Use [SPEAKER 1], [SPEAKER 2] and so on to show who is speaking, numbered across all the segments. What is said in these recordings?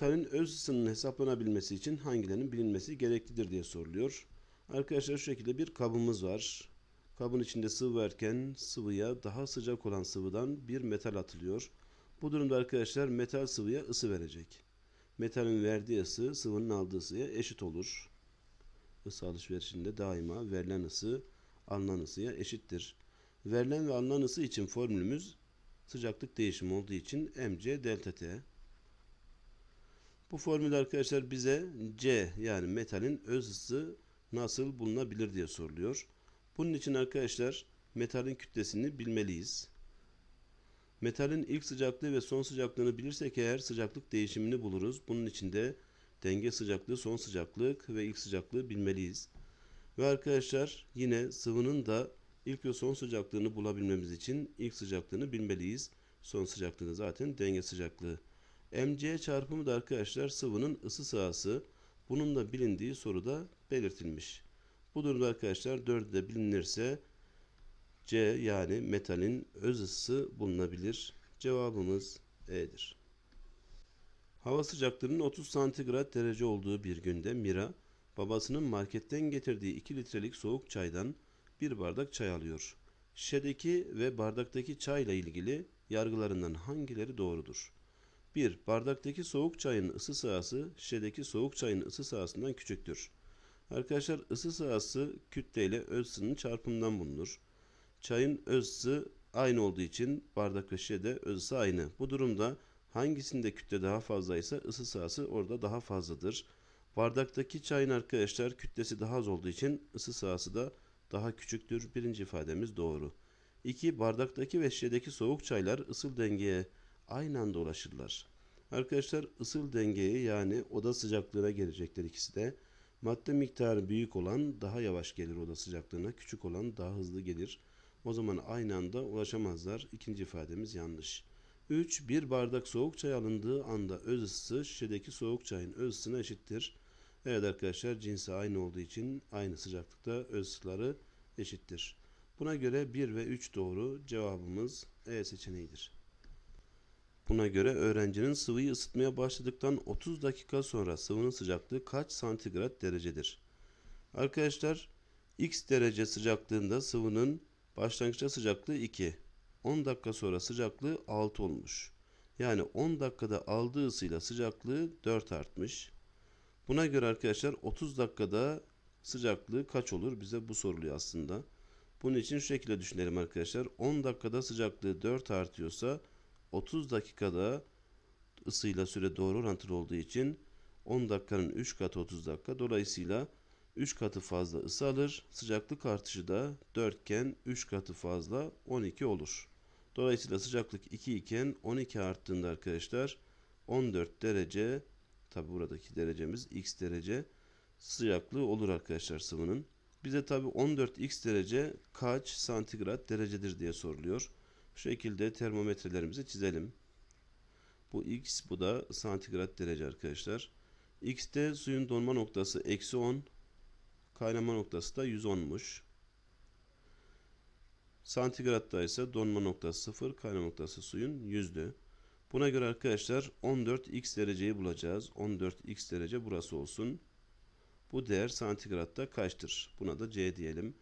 [SPEAKER 1] metalin öz ısının hesaplanabilmesi için hangilerinin bilinmesi gereklidir diye soruluyor. Arkadaşlar şu şekilde bir kabımız var. Kabın içinde sıvı varken sıvıya daha sıcak olan sıvıdan bir metal atılıyor. Bu durumda arkadaşlar metal sıvıya ısı verecek. Metalin verdiği ısı sıvının aldığı ısıya eşit olur. Isı alışverişinde daima verilen ısı alınan ısıya eşittir. Verilen ve alınan ısı için formülümüz sıcaklık değişimi olduğu için mc delta t. Bu formül arkadaşlar bize C yani metalin öz ısı nasıl bulunabilir diye soruluyor. Bunun için arkadaşlar metalin kütlesini bilmeliyiz. Metalin ilk sıcaklığı ve son sıcaklığını bilirsek eğer sıcaklık değişimini buluruz. Bunun için de denge sıcaklığı, son sıcaklık ve ilk sıcaklığı bilmeliyiz. Ve arkadaşlar yine sıvının da ilk ve son sıcaklığını bulabilmemiz için ilk sıcaklığını bilmeliyiz. Son sıcaklığı zaten denge sıcaklığı. Mc çarpımı da arkadaşlar sıvının ısı sahası. Bunun da bilindiği soruda belirtilmiş. Bu durumda arkadaşlar 4'ü de bilinirse C yani metalin öz ısısı bulunabilir. Cevabımız E'dir. Hava sıcaklığının 30 santigrat derece olduğu bir günde Mira babasının marketten getirdiği 2 litrelik soğuk çaydan bir bardak çay alıyor. Şişedeki ve bardaktaki çayla ilgili yargılarından hangileri doğrudur? 1. Bardaktaki soğuk çayın ısı sahası şişedeki soğuk çayın ısı sahasından küçüktür. Arkadaşlar ısı sahası kütle ile öz ısının çarpımından bulunur. Çayın öz ısı aynı olduğu için bardak ve şişede öz ısı aynı. Bu durumda hangisinde kütle daha fazlaysa ısı sahası orada daha fazladır. Bardaktaki çayın arkadaşlar kütlesi daha az olduğu için ısı sahası da daha küçüktür. Birinci ifademiz doğru. 2. Bardaktaki ve şişedeki soğuk çaylar ısıl dengeye aynı anda ulaşırlar. Arkadaşlar ısıl dengeye yani oda sıcaklığına gelecekler ikisi de. Madde miktarı büyük olan daha yavaş gelir oda sıcaklığına, küçük olan daha hızlı gelir. O zaman aynı anda ulaşamazlar. İkinci ifademiz yanlış. 3. Bir bardak soğuk çay alındığı anda öz ısısı şişedeki soğuk çayın öz ısısına eşittir. Evet arkadaşlar cinsi aynı olduğu için aynı sıcaklıkta öz ısıları eşittir. Buna göre 1 ve 3 doğru cevabımız E seçeneğidir. Buna göre öğrencinin sıvıyı ısıtmaya başladıktan 30 dakika sonra sıvının sıcaklığı kaç santigrat derecedir? Arkadaşlar x derece sıcaklığında sıvının başlangıçta sıcaklığı 2. 10 dakika sonra sıcaklığı 6 olmuş. Yani 10 dakikada aldığı ısıyla sıcaklığı 4 artmış. Buna göre arkadaşlar 30 dakikada sıcaklığı kaç olur? Bize bu soruluyor aslında. Bunun için şu şekilde düşünelim arkadaşlar. 10 dakikada sıcaklığı 4 artıyorsa 30 dakikada ısıyla süre doğru orantılı olduğu için 10 dakikanın 3 katı 30 dakika. Dolayısıyla 3 katı fazla ısı alır. Sıcaklık artışı da 4 iken 3 katı fazla 12 olur. Dolayısıyla sıcaklık 2 iken 12 arttığında arkadaşlar 14 derece tabi buradaki derecemiz x derece sıcaklığı olur arkadaşlar sıvının. Bize tabi 14x derece kaç santigrat derecedir diye soruluyor. Bu şekilde termometrelerimizi çizelim. Bu x bu da santigrat derece arkadaşlar. X'te suyun donma noktası eksi 10. Kaynama noktası da 110'muş. Santigratta ise donma noktası 0. Kaynama noktası suyun 100'dü. Buna göre arkadaşlar 14x dereceyi bulacağız. 14x derece burası olsun. Bu değer santigratta kaçtır? Buna da C diyelim.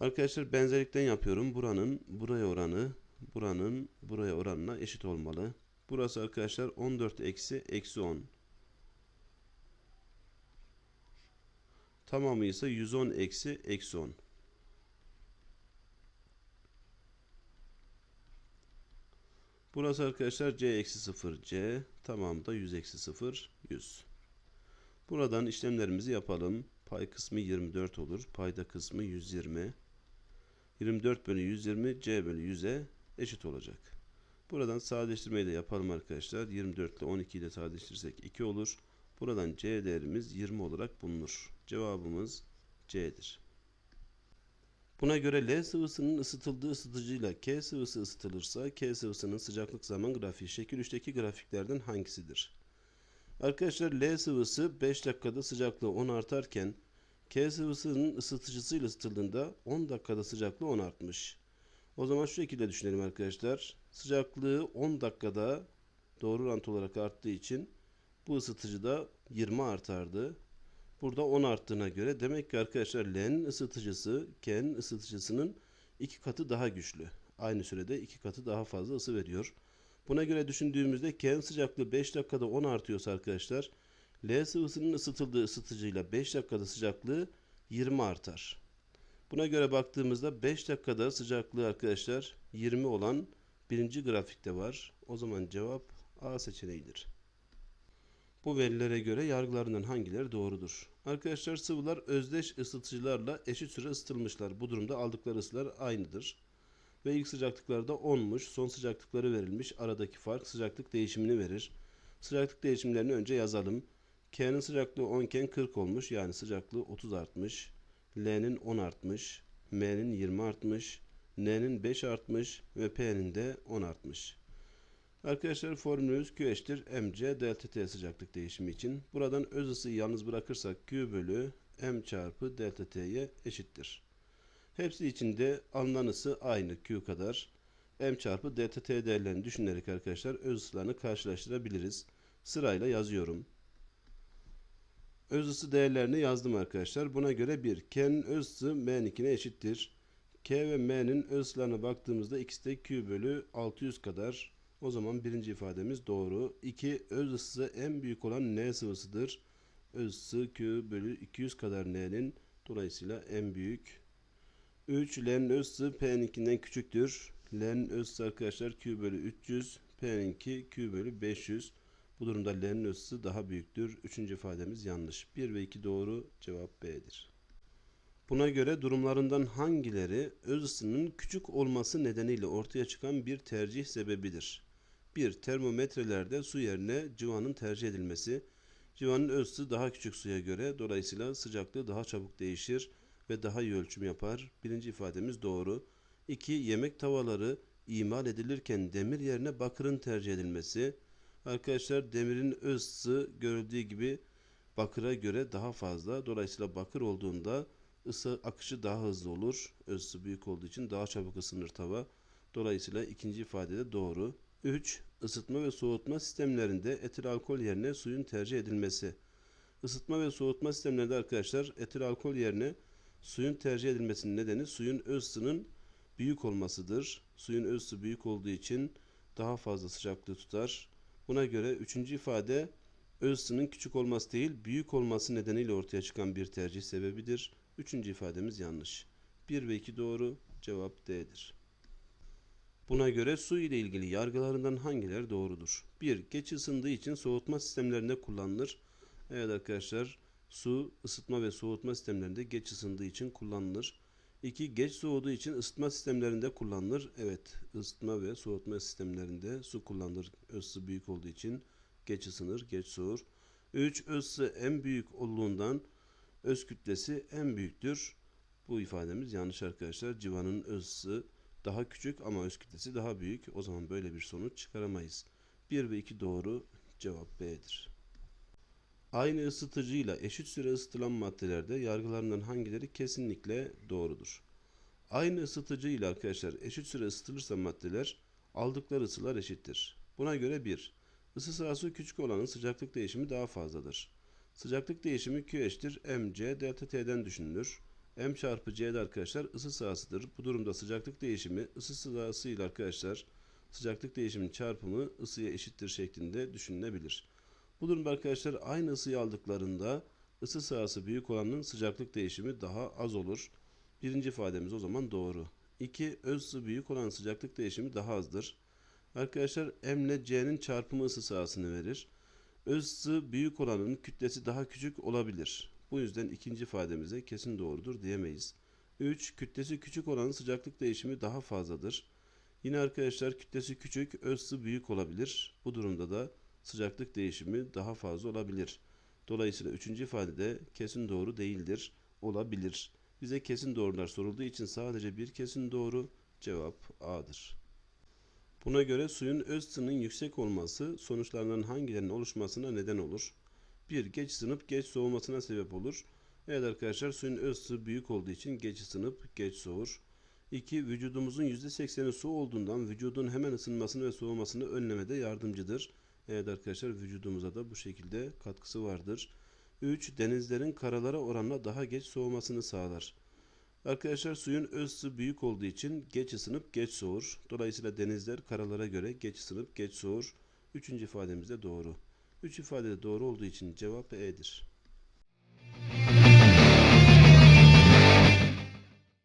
[SPEAKER 1] Arkadaşlar benzerlikten yapıyorum. Buranın buraya oranı buranın buraya oranına eşit olmalı. Burası arkadaşlar 14 eksi eksi 10. Tamamı ise 110 eksi eksi 10. Burası arkadaşlar c eksi 0 c. Tamamı da 100 eksi 0 100. Buradan işlemlerimizi yapalım. Pay kısmı 24 olur. Payda kısmı 120. 24 bölü 120 c bölü 100'e eşit olacak. Buradan sadeleştirmeyi de yapalım arkadaşlar. 24 ile 12 ile sadeleştirirsek 2 olur. Buradan c değerimiz 20 olarak bulunur. Cevabımız C'dir. Buna göre L sıvısının ısıtıldığı ısıtıcıyla K sıvısı ısıtılırsa K sıvısının sıcaklık zaman grafiği şekil 3'teki grafiklerden hangisidir? Arkadaşlar L sıvısı 5 dakikada sıcaklığı 10 artarken K sıvısının ısıtıcısıyla ısıtıldığında 10 dakikada sıcaklığı 10 artmış. O zaman şu şekilde düşünelim arkadaşlar. Sıcaklığı 10 dakikada doğru orantı olarak arttığı için Bu ısıtıcıda 20 artardı. Burada 10 arttığına göre demek ki arkadaşlar L'nin ısıtıcısı K'nin ısıtıcısının iki katı daha güçlü. Aynı sürede iki katı daha fazla ısı veriyor. Buna göre düşündüğümüzde K'nin sıcaklığı 5 dakikada 10 artıyorsa arkadaşlar L sıvısının ısıtıldığı ısıtıcıyla 5 dakikada sıcaklığı 20 artar. Buna göre baktığımızda 5 dakikada sıcaklığı arkadaşlar 20 olan birinci grafikte var. O zaman cevap A seçeneğidir. Bu verilere göre yargılarından hangileri doğrudur? Arkadaşlar sıvılar özdeş ısıtıcılarla eşit süre ısıtılmışlar. Bu durumda aldıkları ısılar aynıdır. Ve ilk sıcaklıkları da 10'muş. Son sıcaklıkları verilmiş. Aradaki fark sıcaklık değişimini verir. Sıcaklık değişimlerini önce yazalım. K'nin sıcaklığı 10 iken 40 olmuş. Yani sıcaklığı 30 artmış. L'nin 10 artmış. M'nin 20 artmış. N'nin 5 artmış. Ve P'nin de 10 artmış. Arkadaşlar formülümüz Q eşittir mc delta T sıcaklık değişimi için. Buradan öz ısıyı yalnız bırakırsak Q bölü m çarpı delta T'ye eşittir. Hepsi içinde alınan ısı aynı Q kadar. M çarpı delta T değerlerini düşünerek arkadaşlar öz ısılarını karşılaştırabiliriz. Sırayla yazıyorum. Öz ısı değerlerini yazdım arkadaşlar. Buna göre 1. K'nin öz ısı M'ninkine eşittir. K ve M'nin öz ısılarına baktığımızda ikisi de Q bölü 600 kadar. O zaman birinci ifademiz doğru. 2. Öz ısısı en büyük olan N sıvısıdır. Öz ısı Q bölü 200 kadar N'nin dolayısıyla en büyük. 3. L'nin öz ısı P'ninkinden küçüktür. L'nin öz ısı arkadaşlar Q bölü 300. P'ninki Q bölü 500. Bu durumda L'nin ısı daha büyüktür. Üçüncü ifademiz yanlış. 1 ve 2 doğru. Cevap B'dir. Buna göre durumlarından hangileri öz ısının küçük olması nedeniyle ortaya çıkan bir tercih sebebidir? 1. Termometrelerde su yerine civanın tercih edilmesi. Civanın öz ısı daha küçük suya göre dolayısıyla sıcaklığı daha çabuk değişir ve daha iyi ölçüm yapar. Birinci ifademiz doğru. 2. Yemek tavaları imal edilirken demir yerine bakırın tercih edilmesi. Arkadaşlar demirin öz ısı görüldüğü gibi bakıra göre daha fazla. Dolayısıyla bakır olduğunda ısı akışı daha hızlı olur. Öz ısı büyük olduğu için daha çabuk ısınır tava. Dolayısıyla ikinci ifadede doğru. 3. Isıtma ve soğutma sistemlerinde etil alkol yerine suyun tercih edilmesi. Isıtma ve soğutma sistemlerinde arkadaşlar etil alkol yerine suyun tercih edilmesinin nedeni suyun öz ısının büyük olmasıdır. Suyun öz ısı büyük olduğu için daha fazla sıcaklığı tutar. Buna göre üçüncü ifade öz ısının küçük olması değil büyük olması nedeniyle ortaya çıkan bir tercih sebebidir. Üçüncü ifademiz yanlış. 1 ve 2 doğru. Cevap D'dir. Buna göre su ile ilgili yargılarından hangileri doğrudur? 1. Geç ısındığı için soğutma sistemlerinde kullanılır. Evet arkadaşlar su ısıtma ve soğutma sistemlerinde geç ısındığı için kullanılır. 2. Geç soğuduğu için ısıtma sistemlerinde kullanılır. Evet ısıtma ve soğutma sistemlerinde su kullanılır. Isı büyük olduğu için geç ısınır, geç soğur. 3. Isı en büyük olduğundan öz kütlesi en büyüktür. Bu ifademiz yanlış arkadaşlar. Civanın ısı daha küçük ama öz kütlesi daha büyük. O zaman böyle bir sonuç çıkaramayız. 1 ve 2 doğru. Cevap B'dir. Aynı ısıtıcıyla eşit süre ısıtılan maddelerde yargılarından hangileri kesinlikle doğrudur? Aynı ısıtıcıyla arkadaşlar eşit süre ısıtılırsa maddeler aldıkları ısılar eşittir. Buna göre 1. Isı sırası küçük olanın sıcaklık değişimi daha fazladır. Sıcaklık değişimi Q eşittir mc delta T'den düşünülür. M çarpı C'de arkadaşlar ısı sırasıdır. Bu durumda sıcaklık değişimi ısı sırası ile arkadaşlar sıcaklık değişiminin çarpımı ısıya eşittir şeklinde düşünülebilir. Bu durumda arkadaşlar aynı ısıyı aldıklarında ısı sırası büyük olanın sıcaklık değişimi daha az olur. Birinci ifademiz o zaman doğru. 2. Öz ısı büyük olan sıcaklık değişimi daha azdır. Arkadaşlar M ile C'nin çarpımı ısı sırasını verir. Öz ısı büyük olanın kütlesi daha küçük olabilir. Bu yüzden ikinci ifademize kesin doğrudur diyemeyiz. 3. Kütlesi küçük olanın sıcaklık değişimi daha fazladır. Yine arkadaşlar kütlesi küçük, öz ısı büyük olabilir. Bu durumda da sıcaklık değişimi daha fazla olabilir. Dolayısıyla üçüncü ifadede kesin doğru değildir, olabilir. Bize kesin doğrular sorulduğu için sadece bir kesin doğru cevap A'dır. Buna göre suyun öz ısının yüksek olması sonuçlarından hangilerinin oluşmasına neden olur? 1. Geç ısınıp geç soğumasına sebep olur. Evet arkadaşlar suyun öz ısı büyük olduğu için geç ısınıp geç soğur. 2. Vücudumuzun %80'i su olduğundan vücudun hemen ısınmasını ve soğumasını önlemede yardımcıdır. Evet arkadaşlar vücudumuza da bu şekilde katkısı vardır. 3. Denizlerin karalara oranla daha geç soğumasını sağlar. Arkadaşlar suyun öz ısı büyük olduğu için geç ısınıp geç soğur. Dolayısıyla denizler karalara göre geç ısınıp geç soğur. Üçüncü ifademiz de doğru. Üç ifade de doğru olduğu için cevap E'dir.